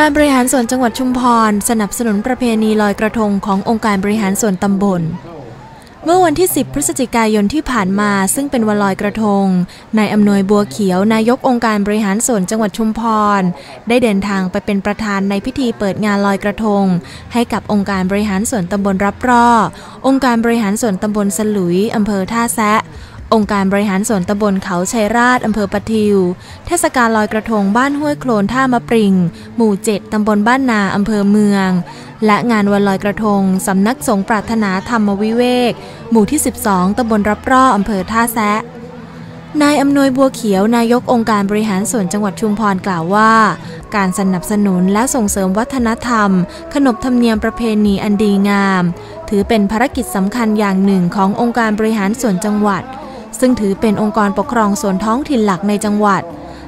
การบริหารส่วนจังหวัดชุมพร สนับสนุนประเพณีลอยกระทงขององค์การบริหารส่วนตำบล เมื่อวันที่ 10 พฤศจิกายนที่ผ่านมา ซึ่งเป็นวันลอยกระทง นายอำนวยบัวเขียวนายกองค์การบริหารส่วนจังหวัดชุมพร ได้เดินทางไปเป็นประธานในพิธีเปิดงานลอยกระทง ให้กับองค์การบริหารส่วนตำบลรับร่อ องค์การบริหารส่วนตำบลสลุยอำเภอท่าแซะ องค์การบริหารส่วนตำบลเขาชัยราชอำเภอปะทิว เทศกาลลอยกระทงบ้านห้วยโคลนท่ามะปริง หมู่เจ็ดตำบลบ้านนาอำเภอเมือง และงานวันลอยกระทงสำนักสงฆ์ปรารถนาธรรมวิเวก หมู่ที่ 12ตำบลรับร่ออำเภอท่าแซะนายอำนวยบัวเขียวนายกองค์การบริหารส่วนจังหวัดชุมพรกล่าวว่า การสนับสนุนและส่งเสริมวัฒนธรรม ขนบธรรมเนียมประเพณีอันดีงาม ถือเป็นภารกิจสำคัญอย่างหนึ่งขององค์การบริหารส่วนจังหวัด ซึ่งถือเป็นองค์กรปกครองส่วนท้องถิ่นหลักในจังหวัด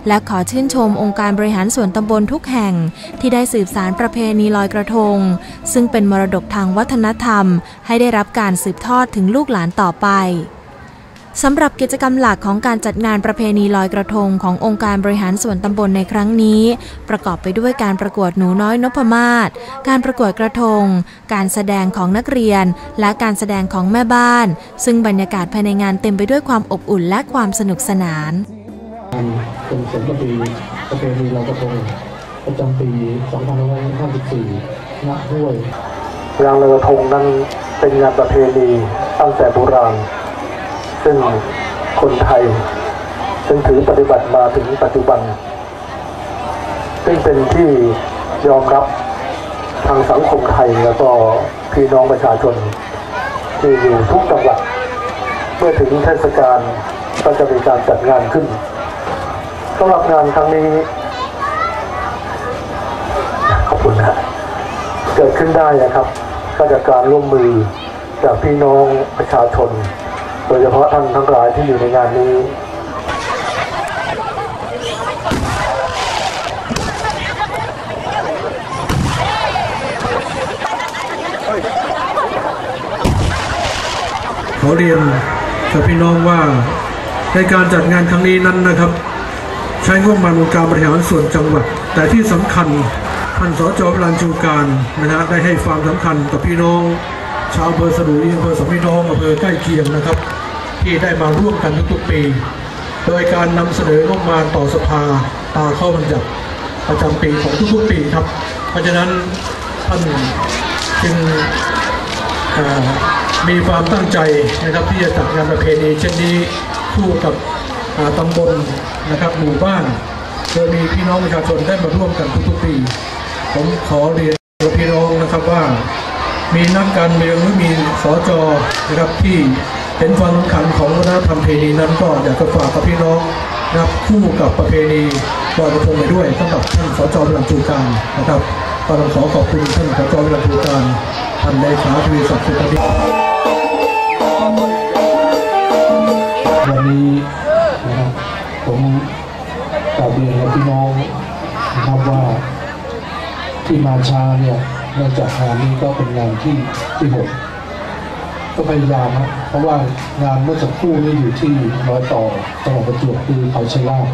และขอชื่นชมองค์การบริหารส่วนตำบลทุกแห่ง ที่ได้สืบสารประเพณีลอยกระทง ซึ่งเป็นมรดกทางวัฒนธรรม ให้ได้รับการสืบทอดถึงลูกหลานต่อไป สำหรับกิจกรรมหลักของการจัดงานประเพณีลอยกระทงขององค์การบริหารส่วนตำบลในครั้งนี้ ประกอบไปด้วยการประกวดหนูน้อยนพมาศการประกวดกระทง การแสดงของนักเรียน และการแสดงของแม่บ้าน ซึ่งบรรยากาศภายในงานเต็มไปด้วยความอบอุ่นและความสนุกสนานเป็นสมปีประเพณีลอยกระทงประจำปี 2554ณห้วยงานลอยกระทงนั้นเป็นงานประเพณีตั้งแต่โบราณ ซึ่งคนไทยซึ่งถือปฏิบัติมาถึงปัจจุบัน ซึ่งเป็นที่ยอมรับทางสังคมไทยแล้วก็พี่น้องประชาชน ที่อยู่ทุกจังหวัดเมื่อถึงเทศกาลก็จะมีการจัดงานขึ้นสำหรับงานครั้งนี้ ขอบคุณนะเกิดขึ้นได้นะครับ ก็จากการร่วมมือจากพี่น้องประชาชน ดยเฉพาะท่านทั้งหลายที่อยู่ในงานนี้ขอเรียนกับพี่น้องว่าในการจัดงานครั้งนี้นั้นนะครับ ใช้งบประมาณองค์การบริหารส่วนจังหวัด แต่ที่สำคัญท่านสจพลันชูการนะฮะได้ให้ความสำคัญกับพี่น้อง ชาวอำเภอสะดุยอำเภอสองพี่น้องอำเภอใกล้เคียงนะครับ ที่ได้มาร่วมกันทุกๆปี โดยการนำเสนองบประมาณต่อสภาตาเข้าบรรยัติประจำปีของทุกๆปีครับ เพราะฉะนั้นท่านจึงมีความตั้งใจนะครับที่จะจัดงานประเพณีเช่นนี้คู่กับอ่าตำบลนะครับหมู่บ้านโดยมีพี่น้องประชาชนได้มาร่วมกันทุกๆปี ผมขอเรียนพี่น้องนะครับว่า มีนักการเมืองหรือมีสจอนะครับที่ เห็นความสำคัญของวัฒนธรรมประเพณีนั้นก็อยากจะฝากกับพี่น้องนะครับคู่กับประเพณีลอยกระทงไปด้วยสำหรับท่านสจพลังจูการนะครับก็ต้องขอขอบคุณท่านสจพลังจูการท่านเลขาทวีศักดิ์สุขดิวันนี้นะครับผมกล่าวเรียนกับพี่น้องนะครับว่าที่มาช้าเนี่ยเนื่องจากงานนี้ก็เป็นงานที่ที่หก ก็พยายามนะเพราะว่างานเมื่อสักครู่นี้อยู่ที่ร้อยต่อจังหวัดประจวบคือเขาชัยราช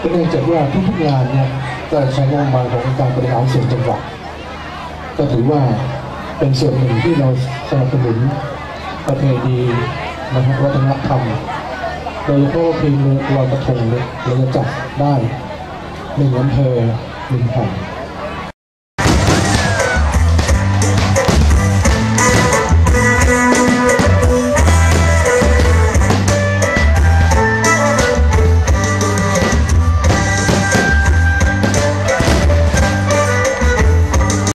ก็เนื่องจากว่าทุกๆงานเนี่ยก็ใช้งบประมาณของการบริหารส่วนจังหวัดก็ถือว่าเป็นส่วนหนึ่งที่เราสนับสนุนประเพณีนะครับวัฒนธรรมโดยเฉพาะเพลงลอยกระทงเนี่ยเราจะจัดได้หนึ่งอำเภอหนึ่งแห่ง